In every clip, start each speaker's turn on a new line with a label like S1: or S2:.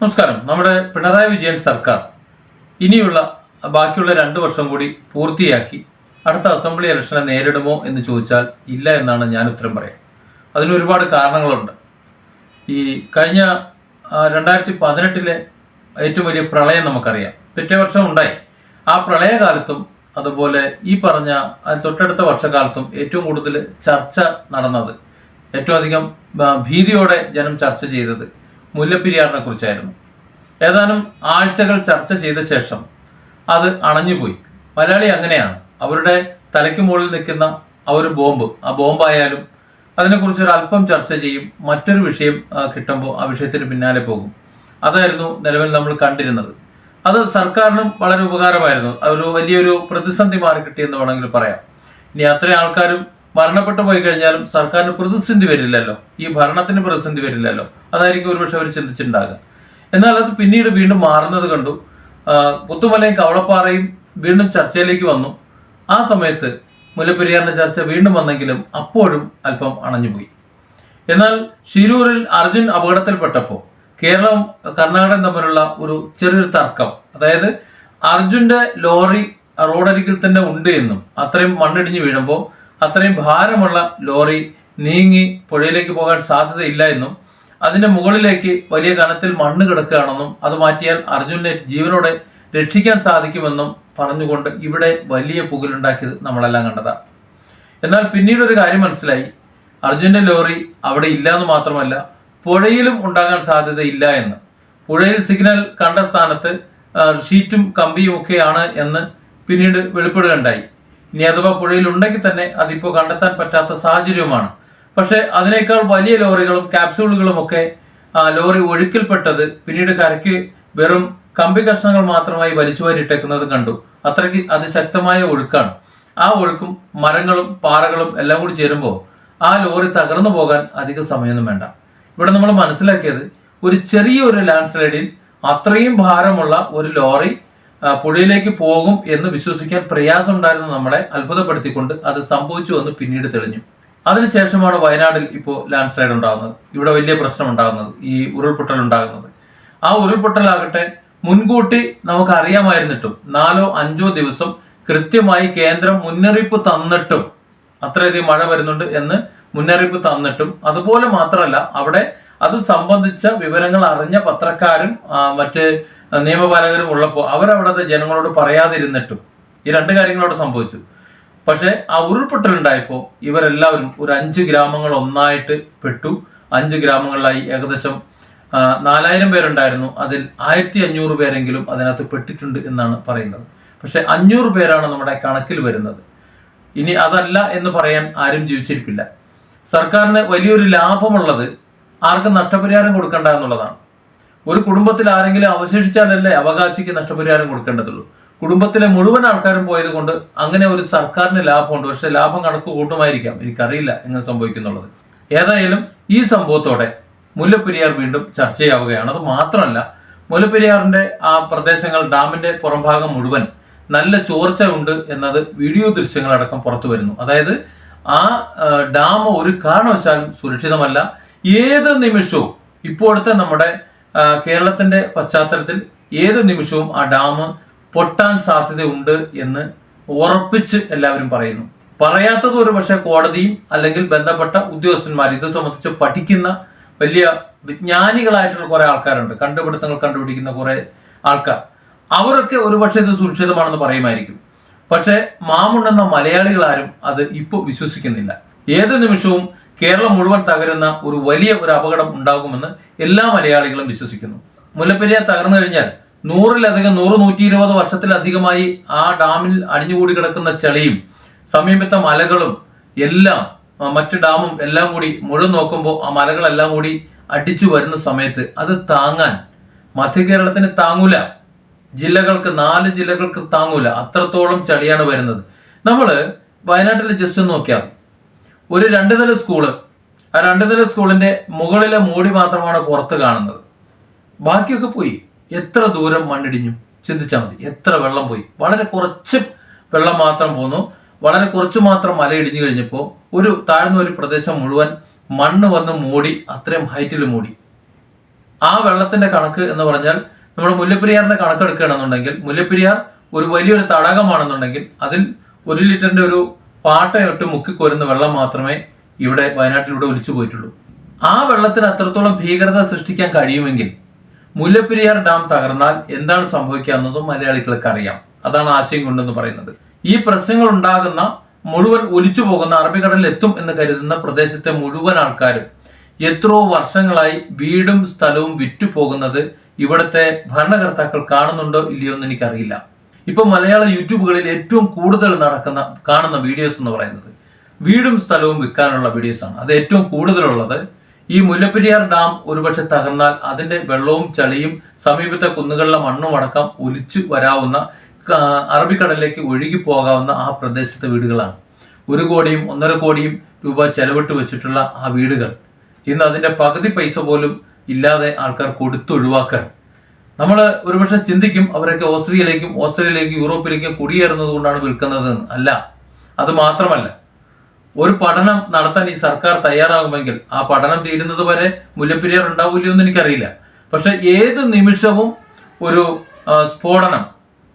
S1: നമസ്കാരം. നമ്മുടെ പിണറായി വിജയൻ സർക്കാർ ഇനിയുള്ള ബാക്കിയുള്ള രണ്ട് വർഷം കൂടി പൂർത്തിയാക്കി അടുത്ത അസംബ്ലി ഇലക്ഷനെ നേരിടുമോ എന്ന് ചോദിച്ചാൽ ഇല്ല എന്നാണ് ഞാൻ ഉത്തരം പറയാം. അതിന് ഒരുപാട് കാരണങ്ങളുണ്ട്. ഈ കഴിഞ്ഞ രണ്ടായിരത്തി പതിനെട്ടിലെ ഏറ്റവും വലിയ പ്രളയം നമുക്കറിയാം. പിറ്റേ വർഷം ഉണ്ടായി. ആ പ്രളയകാലത്തും അതുപോലെ ഈ പറഞ്ഞ തൊട്ടടുത്ത വർഷകാലത്തും ഏറ്റവും കൂടുതൽ ചർച്ച നടന്നത് ഏറ്റവും അധികം ഭീതിയോടെ ജനം ചർച്ച ചെയ്തത് മുല്ലപ്പെരിയാറിനെ കുറിച്ചായിരുന്നു. ഏതാനും ആഴ്ചകൾ ചർച്ച ചെയ്ത ശേഷം അത് അണഞ്ഞുപോയി. മലയാളി അങ്ങനെയാണ്. അവരുടെ തലയ്ക്ക് മുകളിൽ നിൽക്കുന്ന ആ ഒരു ബോംബ് ആ ബോംബായാലും അതിനെക്കുറിച്ച് ഒരു അല്പം ചർച്ച ചെയ്യും മറ്റൊരു വിഷയം കിട്ടുമ്പോൾ ആ വിഷയത്തിന് പിന്നാലെ പോകും. അതായിരുന്നു നിലവിൽ നമ്മൾ കണ്ടിരുന്നത്. അത് സർക്കാരിനും വളരെ ഉപകാരമായിരുന്നു. ഒരു വലിയൊരു പ്രതിസന്ധി മാറി കിട്ടിയെന്ന് വേണമെങ്കിൽ പറയാം. ഇനി അത്രയും ആൾക്കാരും മരണപ്പെട്ടു പോയി കഴിഞ്ഞാലും സർക്കാരിന് പ്രതിസന്ധി വരില്ലല്ലോ. ഈ ഭരണത്തിന് പ്രതിസന്ധി വരില്ലല്ലോ. അതായിരിക്കും ഒരുപക്ഷെ അവർ ചിന്തിച്ചിട്ടുണ്ടാകുക എന്നാൽ അത് പിന്നീട് വീണ്ടും മാറുന്നത് കണ്ടു. പുത്തുമലയും കവളപ്പാറയും വീണ്ടും ചർച്ചയിലേക്ക് വന്നു. ആ സമയത്ത് മുല്ലപ്പെരിയാറിന്റെ ചർച്ച വീണ്ടും വന്നെങ്കിലും അപ്പോഴും അല്പം അണഞ്ഞുപോയി. എന്നാൽ ഷിരൂരിൽ അർജുൻ അപകടത്തിൽപ്പെട്ടപ്പോൾ കേരളം കർണാടകം തമ്മിലുള്ള ഒരു ചെറിയൊരു തർക്കം. അതായത് അർജുന്റെ ലോറി റോഡരികിൽ തന്നെ ഉണ്ട് എന്നും അത്രയും മണ്ണിടിഞ്ഞ് വീഴുമ്പോൾ അത്രയും ഭാരമുള്ള ലോറി നീങ്ങി പുഴയിലേക്ക് പോകാൻ സാധ്യതയില്ല എന്നും അതിന്റെ മുകളിലേക്ക് വലിയ കനത്തിൽ മണ്ണ് കിടക്കുകയാണെന്നും അത് മാറ്റിയാൽ അർജുനെ ജീവനോടെ രക്ഷിക്കാൻ സാധിക്കുമെന്നും പറഞ്ഞുകൊണ്ട് ഇവിടെ വലിയ പുകലുണ്ടാക്കിയത് നമ്മളെല്ലാം കണ്ടതാണ് എന്നാൽ പിന്നീട് ഒരു കാര്യം മനസ്സിലായി. അർജുന്റെ ലോറി അവിടെ ഇല്ല എന്ന് മാത്രമല്ല പുഴയിലും ഉണ്ടാകാൻ സാധ്യതയില്ല എന്ന്. പുഴയിൽ സിഗ്നൽ കണ്ട സ്ഥാനത്ത് ഷീറ്റും കമ്പിയും ഒക്കെയാണ് എന്ന് പിന്നീട് വെളിപ്പെടുകയുണ്ടായി. ഇനി അഥവാ പുഴയിൽ ഉണ്ടെങ്കിൽ തന്നെ അതിപ്പോൾ കണ്ടെത്താൻ പറ്റാത്ത സാഹചര്യവുമാണ്. പക്ഷേ അതിനേക്കാൾ വലിയ ലോറികളും ക്യാപ്സ്യൂളുകളും ഒക്കെ ലോറി ഒഴുക്കിൽപ്പെട്ടത് പിന്നീട് കരയ്ക്ക് വെറും കമ്പി കഷ്ണങ്ങൾ മാത്രമായി വലിച്ചുവാരിട്ടേക്കുന്നത് കണ്ടു. അത്രയ്ക്ക് അതിശക്തമായ ഒഴുക്കാണ്. ആ ഒഴുക്കും മരങ്ങളും പാറകളും എല്ലാം കൂടി ചേരുമ്പോൾ ആ ലോറി തകർന്നു പോകാൻ അധിക സമയമൊന്നും വേണ്ട. ഇവിടെ നമ്മൾ മനസ്സിലാക്കിയത് ഒരു ചെറിയ ഒരു ലാൻഡ് സ്ലൈഡിൽ അത്രയും ഭാരമുള്ള ഒരു ലോറി പുഴയിലേക്ക് പോകും എന്ന് വിശ്വസിക്കാൻ പ്രയാസമുണ്ടായിരുന്ന നമ്മളെ അത്ഭുതപ്പെടുത്തിക്കൊണ്ട് അത് സംഭവിച്ചു എന്ന് പിന്നീട് തെളിഞ്ഞു. അതിനുശേഷമാണ് വയനാടിൽ ഇപ്പോൾ ലാൻഡ് സ്ലൈഡ് ഉണ്ടാകുന്നത്. ഇവിടെ വലിയ പ്രശ്നം ഉണ്ടാകുന്നത്. ഈ ഉരുൾപൊട്ടൽ ഉണ്ടാകുന്നത്. ആ ഉരുൾപൊട്ടലാകട്ടെ മുൻകൂട്ടി നമുക്ക് അറിയാമായിരുന്നിട്ടും നാലോ അഞ്ചോ ദിവസം കൃത്യമായി കേന്ദ്രം മുന്നറിയിപ്പ് തന്നിട്ടും അത്രയധികം മഴ വരുന്നുണ്ട് എന്ന് മുന്നറിയിപ്പ് തന്നിട്ടും. അതുപോലെ മാത്രമല്ല അവിടെ അത് സംബന്ധിച്ച വിവരങ്ങൾ അറിഞ്ഞ പത്രക്കാരും മറ്റ് നിയമപാലകരും ഉള്ളപ്പോൾ അവരവിടുത്തെ ജനങ്ങളോട് പറയാതിരുന്നിട്ടും ഈ രണ്ട് കാര്യങ്ങളോട് സംഭവിച്ചു. പക്ഷേ ആ ഉരുൾപൊട്ടലുണ്ടായപ്പോൾ ഇവരെല്ലാവരും ഒരു അഞ്ച് ഗ്രാമങ്ങൾ ഒന്നായിട്ട് പെട്ടു. അഞ്ച് ഗ്രാമങ്ങളിലായി ഏകദേശം നാലായിരം പേരുണ്ടായിരുന്നു. അതിൽ ആയിരത്തി അഞ്ഞൂറ് പേരെങ്കിലും അതിനകത്ത് പെട്ടിട്ടുണ്ട് എന്നാണ് പറയുന്നത്. പക്ഷേ അഞ്ഞൂറ് പേരാണ് നമ്മുടെ കണക്കിൽ വരുന്നത്. ഇനി അതല്ല എന്ന് പറയാൻ ആരും ജീവിച്ചിരിപ്പില്ല സർക്കാരിന് വലിയൊരു ലാഭമുള്ളത് ആർക്കും നഷ്ടപരിഹാരം കൊടുക്കണ്ട എന്നുള്ളതാണ്. ഒരു കുടുംബത്തിൽ ആരെങ്കിലും അവശേഷിച്ചാലല്ലേ അവകാശിക്ക് നഷ്ടപരിഹാരം കൊടുക്കേണ്ടതുള്ളൂ. കുടുംബത്തിലെ മുഴുവൻ ആൾക്കാരും പോയത് കൊണ്ട് അങ്ങനെ ഒരു സർക്കാരിന് ലാഭമുണ്ട്. പക്ഷെ ലാഭം കണക്ക് കൂട്ടുമായിരിക്കാം. എനിക്കറിയില്ല എങ്ങനെ സംഭവിക്കുന്നുള്ളത്. ഏതായാലും ഈ സംഭവത്തോടെ മുല്ലപ്പെരിയാർ വീണ്ടും ചർച്ചയാവുകയാണ്. അത് മാത്രമല്ല മുല്ലപ്പെരിയാറിന്റെ ആ പ്രദേശങ്ങൾ ഡാമിന്റെ പുറംഭാഗം മുഴുവൻ നല്ല ചോർച്ച ഉണ്ട് എന്നത് വീഡിയോ ദൃശ്യങ്ങളടക്കം പുറത്തു വരുന്നു. അതായത് ആ ഡാം ഒരു കാരണവശാലും സുരക്ഷിതമല്ല. ഏത് നിമിഷവും ഇപ്പോഴത്തെ നമ്മുടെ കേരളത്തിന്റെ പശ്ചാത്തലത്തിൽ ഏത് നിമിഷവും ആ ഡാം പൊട്ടാൻ സാധ്യതയുണ്ട് എന്ന് ഉറപ്പിച്ച് എല്ലാവരും പറയുന്നു. പറയാത്തത് ഒരു പക്ഷേ കോടതിയും അല്ലെങ്കിൽ ബന്ധപ്പെട്ട ഉദ്യോഗസ്ഥന്മാർ ഇത് സംബന്ധിച്ച് പഠിക്കുന്ന വലിയ വിജ്ഞാനികളായിട്ടുള്ള കുറെ ആൾക്കാരുണ്ട്. കണ്ടുപിടുത്തങ്ങൾ കണ്ടുപിടിക്കുന്ന കുറെ ആൾക്കാർ. അവരൊക്കെ ഒരുപക്ഷെ ഇത് സുരക്ഷിതമാണെന്ന് പറയുമായിരിക്കും. പക്ഷേ മാമുണ്ടെന്ന മലയാളികളാരും അത് ഇപ്പോൾ വിശ്വസിക്കുന്നില്ല. ഏത് നിമിഷവും കേരളം മുഴുവൻ തകരുന്ന ഒരു വലിയ ഒരു അപകടം ഉണ്ടാകുമെന്ന് എല്ലാ മലയാളികളും വിശ്വസിക്കുന്നു. മുല്ലപ്പെരിയാർ തകർന്നു കഴിഞ്ഞാൽ നൂറിലധികം നൂറ് നൂറ്റി ഇരുപത് വർഷത്തിലധികമായി ആ ഡാമിൽ അടിഞ്ഞുകൂടി കിടക്കുന്ന ചെളിയും സമീപത്തെ മലകളും എല്ലാം മറ്റ് ഡാമും എല്ലാം കൂടി മുഴുവൻ നോക്കുമ്പോൾ ആ മലകളെല്ലാം കൂടി അടിച്ചു വരുന്ന സമയത്ത് അത് താങ്ങാൻ മധ്യ കേരളത്തിന് താങ്ങൂല. ജില്ലകൾക്ക് നാല് ജില്ലകൾക്ക് താങ്ങൂല. അത്രത്തോളം ചളിയാണ് വരുന്നത്. നമ്മൾ വയനാട്ടിൽ ജസ്റ്റ് ഒന്ന് നോക്കിയാൽ. ഒരു രണ്ട് നില സ്കൂൾ ആ രണ്ട് നില സ്കൂളിന്റെ മുകളിലെ മൂടി മാത്രമാണ് പുറത്ത് കാണുന്നത്. ബാക്കിയൊക്കെ പോയി. എത്ര ദൂരം മണ്ണിടിഞ്ഞു? ചിന്തിച്ചാൽ മതി. എത്ര വെള്ളം പോയി? വളരെ കുറച്ച് വെള്ളം മാത്രം പോന്നു. വളരെ കുറച്ച് മാത്രം മല ഇടിഞ്ഞു കഴിഞ്ഞപ്പോൾ ഒരു താഴ്ന്ന ഒരു പ്രദേശം മുഴുവൻ മണ്ണ് വന്ന് മൂടി അത്രയും ഹൈറ്റിൽ മൂടി. ആ വെള്ളത്തിന്റെ കണക്ക് എന്ന് പറഞ്ഞാൽ നമ്മൾ മുല്ലപ്പെരിയാറിന്റെ കണക്കെടുക്കുകയാണെന്നുണ്ടെങ്കിൽ മുല്ലപ്പെരിയാർ ഒരു വലിയൊരു തടാകമാണെന്നുണ്ടെങ്കിൽ അതിൽ ഒരു ലിറ്ററിന്റെ ഒരു പാട്ടയിട്ട് മുക്കിക്കോരുന്ന വെള്ളം മാത്രമേ ഇവിടെ വയനാട്ടിലൂടെ ഒലിച്ചു പോയിട്ടുള്ളൂ. ആ വെള്ളത്തിന് അത്രത്തോളം ഭീകരത സൃഷ്ടിക്കാൻ കഴിയുമെങ്കിൽ മുല്ലപ്പെരിയാർ ഡാം തകർന്നാൽ എന്താണ് സംഭവിക്കുക എന്നതും മലയാളികൾക്ക് അറിയാം. അതാണ് ആശയം കൊണ്ടെന്ന് പറയുന്നത്. ഈ പ്രശ്നങ്ങൾ ഉണ്ടാകുന്ന മുഴുവൻ ഒലിച്ചു പോകുന്ന അറബിക്കടലിൽ എത്തും എന്ന് കരുതുന്ന പ്രദേശത്തെ മുഴുവൻ ആൾക്കാരും എത്രയോ വർഷങ്ങളായി വീടും സ്ഥലവും വിറ്റു പോകുന്നത് ഇവിടുത്തെ ഭരണകർത്താക്കൾ കാണുന്നുണ്ടോ ഇല്ലയോ എന്ന് എനിക്കറിയില്ല. ഇപ്പൊ മലയാള യൂട്യൂബുകളിൽ ഏറ്റവും കൂടുതൽ നടക്കുന്ന കാണുന്ന വീഡിയോസ് എന്ന് പറയുന്നത് വീടും സ്ഥലവും വിൽക്കാനുള്ള ആണ്. അത് ഏറ്റവും കൂടുതലുള്ളത്. ഈ മുല്ലപ്പെരിയാർ ഡാം ഒരുപക്ഷെ തകർന്നാൽ അതിന്റെ വെള്ളവും ചളിയും സമീപത്തെ കുന്നുകളിലെ മണ്ണും അടക്കം ഒലിച്ചു വരാവുന്ന അറബിക്കടലിലേക്ക് ഒഴുകി പോകാവുന്ന ആ പ്രദേശത്തെ വീടുകളാണ്. ഒരു കോടിയും ഒന്നര കോടിയും രൂപ ചെലവിട്ട് വെച്ചിട്ടുള്ള ആ വീടുകൾ. ഇന്ന് അതിന്റെ പകുതി പൈസ പോലും ഇല്ലാതെ ആൾക്കാർ കൊടുത്തൊഴിവാക്കുകയാണ് നമ്മൾ ഒരുപക്ഷെ ചിന്തിക്കും അവരൊക്കെ ഓസ്ട്രിയയിലേക്കും ഓസ്ട്രേലിയയിലേക്കും യൂറോപ്പിലേക്കും കുടിയേറുന്നത് കൊണ്ടാണ് വിൽക്കുന്നതെന്ന് അല്ല അത് മാത്രമല്ല. ഒരു പഠനം നടത്താൻ ഈ സർക്കാർ തയ്യാറാകുമെങ്കിൽ ആ പഠനം തീരുന്നത് വരെ മുല്ലപ്പെരിയാർ ഉണ്ടാവില്ലയോ എന്ന് എനിക്കറിയില്ല. പക്ഷെ ഏത് നിമിഷവും ഒരു സ്ഫോടനം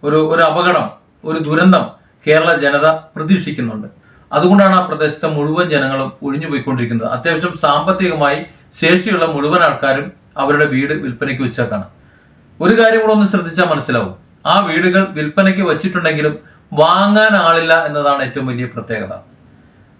S1: ഒരു ഒരു അപകടം ഒരു ദുരന്തം കേരള ജനത പ്രതീക്ഷിക്കുന്നുണ്ട്. അതുകൊണ്ടാണ് ആ പ്രദേശത്തെ മുഴുവൻ ജനങ്ങളും ഒഴിഞ്ഞു പോയിക്കൊണ്ടിരിക്കുന്നത്. അത്യാവശ്യം സാമ്പത്തികമായി ശേഷിയുള്ള മുഴുവൻ ആൾക്കാരും അവരുടെ വീട് വിൽപ്പനയ്ക്ക് വെച്ചേക്കാണ്. ഒരു കാര്യം കൂടെ ഒന്ന് ശ്രദ്ധിച്ചാൽ മനസ്സിലാവും. ആ വീടുകൾ വിൽപ്പനയ്ക്ക് വച്ചിട്ടുണ്ടെങ്കിലും വാങ്ങാൻ ആളില്ല എന്നതാണ് ഏറ്റവും വലിയ പ്രത്യേകത.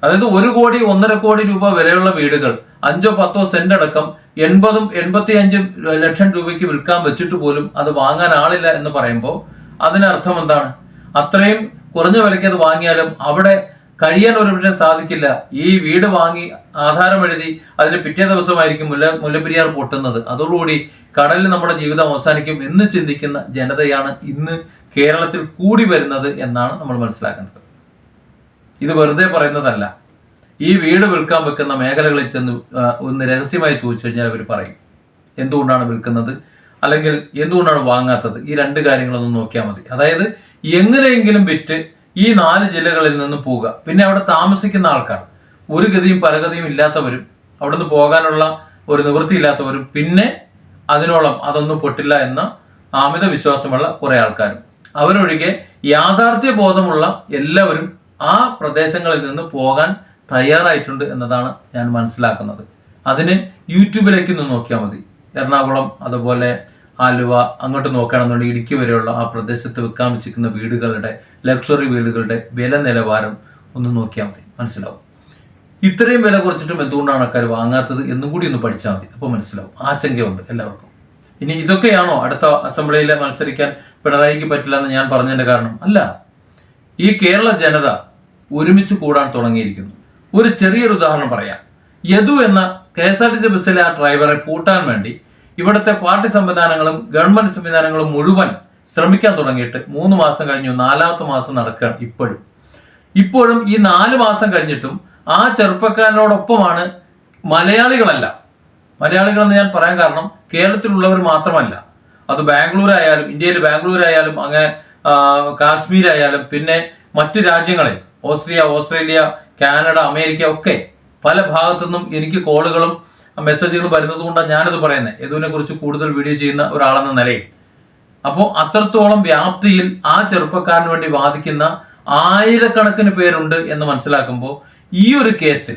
S1: അതായത് ഒരു കോടി ഒന്നര കോടി രൂപ വിലയുള്ള വീടുകൾ അഞ്ചോ പത്തോ സെന്റ് അടക്കം എൺപതും എൺപത്തി അഞ്ചും ലക്ഷം രൂപയ്ക്ക് വിൽക്കാൻ വെച്ചിട്ട് പോലും അത് വാങ്ങാൻ ആളില്ല എന്ന് പറയുമ്പോൾ അതിനർത്ഥം എന്താണ്? അത്രയും കുറഞ്ഞ വിലയ്ക്ക് അത് വാങ്ങിയാലും അവിടെ കഴിയാൻ ഒരുപക്ഷെ സാധിക്കില്ല. ഈ വീട് വാങ്ങി ആധാരം എഴുതി അതിന് പിറ്റേ ദിവസമായിരിക്കും മുല്ല മുല്ലപ്പെരിയാർ പൊട്ടുന്നത്. അതോടുകൂടി കടലിൽ നമ്മുടെ ജീവിതം അവസാനിക്കും എന്ന് ചിന്തിക്കുന്ന ജനതയാണ് ഇന്ന് കേരളത്തിൽ കൂടി വരുന്നത് എന്നാണ് നമ്മൾ മനസ്സിലാക്കേണ്ടത്. ഇത് വെറുതെ പറയുന്നതല്ല. ഈ വീട് വിൽക്കാൻ വെക്കുന്ന മേഖലകളിൽ ചെന്ന് ഒന്ന് രഹസ്യമായി ചോദിച്ചു കഴിഞ്ഞാൽ അവർ പറയും. എന്തുകൊണ്ടാണ് വിൽക്കുന്നത്? അല്ലെങ്കിൽ എന്തുകൊണ്ടാണ് വാങ്ങാത്തത്? ഈ രണ്ട് കാര്യങ്ങളൊന്നും നോക്കിയാൽ മതി. അതായത് എങ്ങനെയെങ്കിലും വിറ്റ് ഈ നാല് ജില്ലകളിൽ നിന്ന് പോവുക. പിന്നെ അവിടെ താമസിക്കുന്ന ആൾക്കാർ. ഒരു ഗതിയും പലഗതിയും ഇല്ലാത്തവരും അവിടെ നിന്ന് പോകാനുള്ള ഒരു നിവൃത്തി നിവൃത്തിയില്ലാത്തവരും പിന്നെ അതിനോളം അതൊന്നും പൊട്ടില്ല എന്ന ആമിത വിശ്വാസമുള്ള കുറേ ആൾക്കാരും. അവരൊഴികെ യാഥാർത്ഥ്യ ബോധമുള്ള എല്ലാവരും ആ പ്രദേശങ്ങളിൽ നിന്ന് പോകാൻ തയ്യാറായിട്ടുണ്ട് എന്നതാണ് ഞാൻ മനസ്സിലാക്കുന്നത്. അതിന് യൂട്യൂബിലേക്ക് ഒന്ന് നോക്കിയാൽ മതി. എറണാകുളം അതുപോലെ ആലുവ അങ്ങോട്ട് നോക്കുകയാണെന്നുണ്ടെങ്കിൽ ഇടുക്കി വരെയുള്ള ആ പ്രദേശത്ത് വിൽക്കാൻ വെച്ചിരിക്കുന്ന വീടുകളുടെ ലക്ഷറി വീടുകളുടെ വില നിലവാരം ഒന്ന് നോക്കിയാൽ മതി. മനസ്സിലാവും. ഇത്രയും വില കുറച്ചിട്ടും എന്തുകൊണ്ടാണ് ആൾക്കാർ വാങ്ങാത്തത് എന്നും കൂടി ഒന്ന് പഠിച്ചാൽ മതി. അപ്പോൾ മനസ്സിലാവും. ആശങ്കയുണ്ട് എല്ലാവർക്കും. ഇനി ഇതൊക്കെയാണോ അടുത്ത അസംബ്ലിയിൽ മത്സരിക്കാൻ പിണറായിക്ക് പറ്റില്ല എന്ന് ഞാൻ പറഞ്ഞതിന്റെ കാരണം? അല്ല. ഈ കേരള ജനത ഒരുമിച്ച് കൂടാൻ തുടങ്ങിയിരിക്കുന്നു. ഒരു ചെറിയൊരു ഉദാഹരണം പറയാം. യദു എന്ന K S R T C ബസ്സിലെ ആ ഡ്രൈവറെ പൂട്ടാൻ വേണ്ടി ഇവിടുത്തെ പാർട്ടി സംവിധാനങ്ങളും ഗവൺമെന്റ് സംവിധാനങ്ങളും മുഴുവൻ ശ്രമിക്കാൻ തുടങ്ങിയിട്ട് മൂന്ന് മാസം കഴിഞ്ഞു നാലാമത്തെ മാസം നടക്കുകയാണ് ഇപ്പോഴും. ഇപ്പോഴും ഈ നാല് മാസം കഴിഞ്ഞിട്ടും ആ ചെറുപ്പക്കാരനോടൊപ്പമാണ് മലയാളികളല്ല. മലയാളികൾ എന്ന് ഞാൻ പറയാൻ കാരണം കേരളത്തിലുള്ളവർ മാത്രമല്ല. അത് ബാംഗ്ലൂർ ആയാലും ഇന്ത്യയിൽ ബാംഗ്ലൂർ ആയാലും അങ്ങനെ കാശ്മീരായാലും പിന്നെ മറ്റു രാജ്യങ്ങളിൽ ഓസ്ട്രിയ ഓസ്ട്രേലിയ കാനഡ അമേരിക്ക ഒക്കെ പല ഭാഗത്തുനിന്നും എനിക്ക് കോളുകളും മെസ്സേജുകളും വരുന്നത് കൊണ്ടാണ് ഞാനത് പറയുന്നത് യദുവിനെ കുറിച്ച് കൂടുതൽ വീഡിയോ ചെയ്യുന്ന ഒരാളെന്ന നിലയിൽ. അപ്പോൾ അത്രത്തോളം വ്യാപ്തിയിൽ ആ ചെറുപ്പക്കാരന് വേണ്ടി വാദിക്കുന്ന ആയിരക്കണക്കിന് പേരുണ്ട് എന്ന് മനസ്സിലാക്കുമ്പോൾ ഈ ഒരു കേസിൽ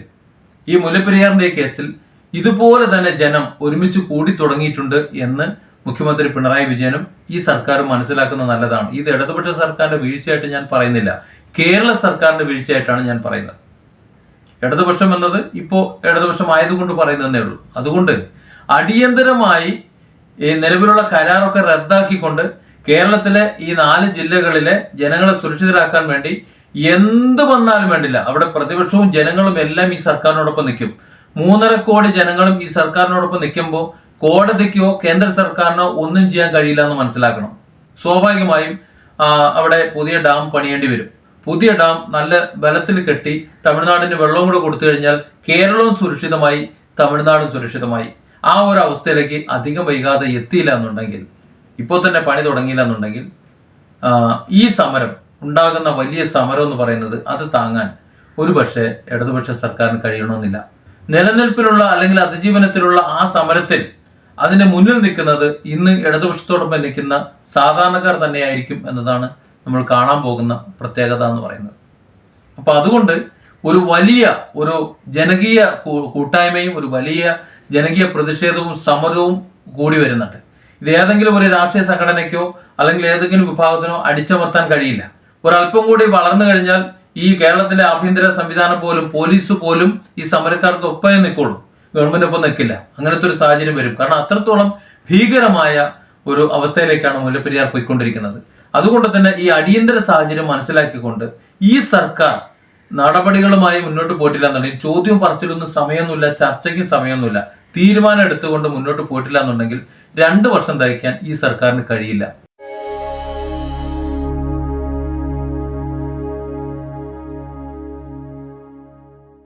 S1: ഈ മുല്ലപ്പെരിയാറിന്റെ കേസിൽ ഇതുപോലെ തന്നെ ജനം ഒരുമിച്ച് കൂടി തുടങ്ങിയിട്ടുണ്ട് എന്ന് മുഖ്യമന്ത്രി പിണറായി വിജയനും ഈ സർക്കാരും മനസ്സിലാക്കുന്നത് നല്ലതാണ്. ഇത് ഇടതുപക്ഷ സർക്കാരിന്റെ വീഴ്ചയായിട്ട് ഞാൻ പറയുന്നില്ല. കേരള സർക്കാരിന്റെ വീഴ്ചയായിട്ടാണ് ഞാൻ പറയുന്നത്. ഇടതുപക്ഷം എന്നത് ഇപ്പോൾ ഇടതുപക്ഷം ആയതുകൊണ്ട് പറയുന്നതേ ഉള്ളൂ. അതുകൊണ്ട് അടിയന്തരമായി ഈ നിലവിലുള്ള കരാറൊക്കെ റദ്ദാക്കിക്കൊണ്ട് കേരളത്തിലെ ഈ നാല് ജില്ലകളിലെ ജനങ്ങളെ സുരക്ഷിതരാക്കാൻ വേണ്ടി എന്ത് വന്നാലും വേണ്ടില്ല. അവിടെ പ്രതിപക്ഷവും ജനങ്ങളും എല്ലാം ഈ സർക്കാരിനോടൊപ്പം നിൽക്കും. മൂന്നര കോടി ജനങ്ങളും ഈ സർക്കാരിനോടൊപ്പം നിൽക്കുമ്പോൾ കോടതിക്കോ കേന്ദ്ര സർക്കാരിനോ ഒന്നും ചെയ്യാൻ കഴിയില്ല എന്ന് മനസ്സിലാക്കണം. സ്വാഭാവികമായും അവിടെ പുതിയ ഡാം പണിയേണ്ടി വരും. പുതിയ ഡാം നല്ല ബലത്തിൽ കെട്ടി തമിഴ്നാടിന് വെള്ളവും കൂടെ കൊടുത്തു കഴിഞ്ഞാൽ കേരളവും സുരക്ഷിതമായി തമിഴ്നാടും സുരക്ഷിതമായി. ആ ഒരു അവസ്ഥയിലേക്ക് അധികം വൈകാതെ എത്തിയില്ല എന്നുണ്ടെങ്കിൽ ഇപ്പോൾ തന്നെ പണി തുടങ്ങിയില്ല എന്നുണ്ടെങ്കിൽ ഈ സമരം ഉണ്ടാകുന്ന വലിയ സമരം എന്ന് പറയുന്നത് അത് താങ്ങാൻ ഒരു പക്ഷേ ഇടതുപക്ഷ സർക്കാരിന് കഴിയണമെന്നില്ല. നിലനിൽപ്പിലുള്ള അല്ലെങ്കിൽ അതിജീവനത്തിലുള്ള ആ സമരത്തിൽ അതിന്റെ മുന്നിൽ നിൽക്കുന്നത് ഇന്ന് ഇടതുപക്ഷത്തോടൊപ്പം നിൽക്കുന്ന സാധാരണക്കാർ തന്നെയായിരിക്കും എന്നതാണ് നമ്മൾ കാണാൻ പോകുന്ന പ്രത്യേകത എന്ന് പറയുന്നത്. അപ്പോൾ അതുകൊണ്ട് ഒരു വലിയ ഒരു ജനകീയ കൂട്ടായ്മയും ഒരു വലിയ ജനകീയ പ്രതിഷേധവും സമരവും കൂടി വരുന്നുണ്ട്. ഇത് ഏതെങ്കിലും ഒരു രാഷ്ട്രീയ സംഘടനയ്ക്കോ അല്ലെങ്കിൽ ഏതെങ്കിലും വിഭാഗത്തിനോ അടിച്ചമർത്താൻ കഴിയില്ല. ഒരല്പം കൂടി വളർന്നു കഴിഞ്ഞാൽ ഈ കേരളത്തിലെ ആഭ്യന്തര സംവിധാനം പോലും പോലീസ് പോലും ഈ സമരക്കാർക്ക് ഒപ്പമേ നിൽക്കുള്ളൂ. ഗവൺമെന്റ് ഒപ്പം നിൽക്കില്ല. അങ്ങനത്തെ ഒരു സാഹചര്യം വരും. കാരണം അത്രത്തോളം ഭീകരമായ ഒരു അവസ്ഥയിലേക്കാണ് മുല്ലപ്പെരിയാർ പോയിക്കൊണ്ടിരിക്കുന്നത്. അതുകൊണ്ട് തന്നെ ഈ അടിയന്തര സാഹചര്യം മനസ്സിലാക്കിക്കൊണ്ട് ഈ സർക്കാർ നടപടികളുമായി മുന്നോട്ട് പോയിട്ടില്ല എന്നുണ്ടെങ്കിൽ ചോദ്യം പറച്ചിലൊന്നും സമയമൊന്നുമില്ല ചർച്ചയ്ക്ക് സമയമൊന്നുമില്ല തീരുമാനം എടുത്തുകൊണ്ട് മുന്നോട്ട് പോയിട്ടില്ല എന്നുണ്ടെങ്കിൽ രണ്ട് വർഷം തയ്ക്കാൻ ഈ സർക്കാരിന് കഴിയില്ല.